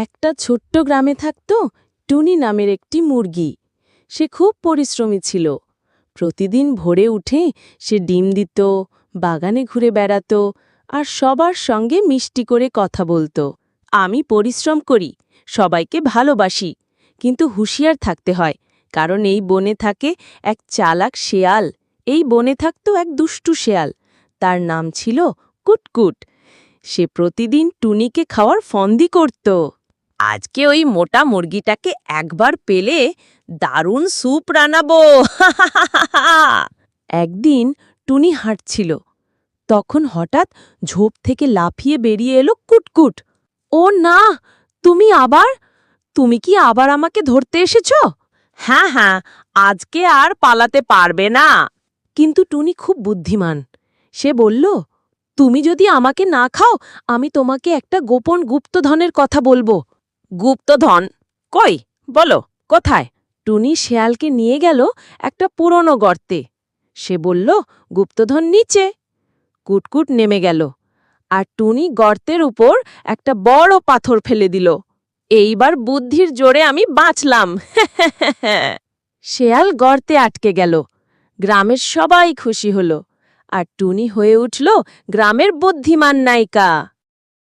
একটা ছোট্ট গ্রামে থাকত টুনি নামের একটি মুরগি। সে খুব পরিশ্রমী ছিল। প্রতিদিন ভোরে উঠে সে ডিম দিত, বাগানে ঘুরে বেড়াত আর সবার সঙ্গে মিষ্টি করে কথা বলতো। আমি পরিশ্রম করি, সবাইকে ভালোবাসি, কিন্তু হুঁশিয়ার থাকতে হয়, কারণ এই বনে থাকে এক চালাক শেয়াল। এই বনে থাকত এক দুষ্টু শেয়াল, তার নাম ছিল কুটকুট। সে প্রতিদিন টুনিকে খাওয়ার ফন্দি করত। আজকে ওই মোটা মুরগিটাকে একবার পেলে দারুণ স্যুপ রানাবো একদিন টুনি হাঁটছিল। তখন হঠাৎ ঝোপ থেকে লাফিয়ে বেরিয়ে এলো কুটকুট। ও না, তুমি আবার? তুমি কি আবার আমাকে ধরতে এসেছ? হ্যাঁ হ্যাঁ আজকে আর পালাতে পারবে না। কিন্তু টুনি খুব বুদ্ধিমান। সে বলল, তুমি যদি আমাকে না খাও, আমি তোমাকে একটা গোপন গুপ্তধনের কথা বলব। গুপ্তধন। কই? বলো, কোথায়? টুনি শেয়ালকে নিয়ে গেল একটা পুরনো গর্তে। সে বলল, গুপ্তধন নিচে। কুটকুট নেমে গেল আর টুনি গর্তের উপর একটা বড় পাথর ফেলে দিল। এইবার বুদ্ধির জোরে আমি বাঁচলাম। শেয়াল গর্তে আটকে গেল। গ্রামের সবাই খুশি হল আর টুনি হয়ে উঠল গ্রামের বুদ্ধিমান নায়িকা।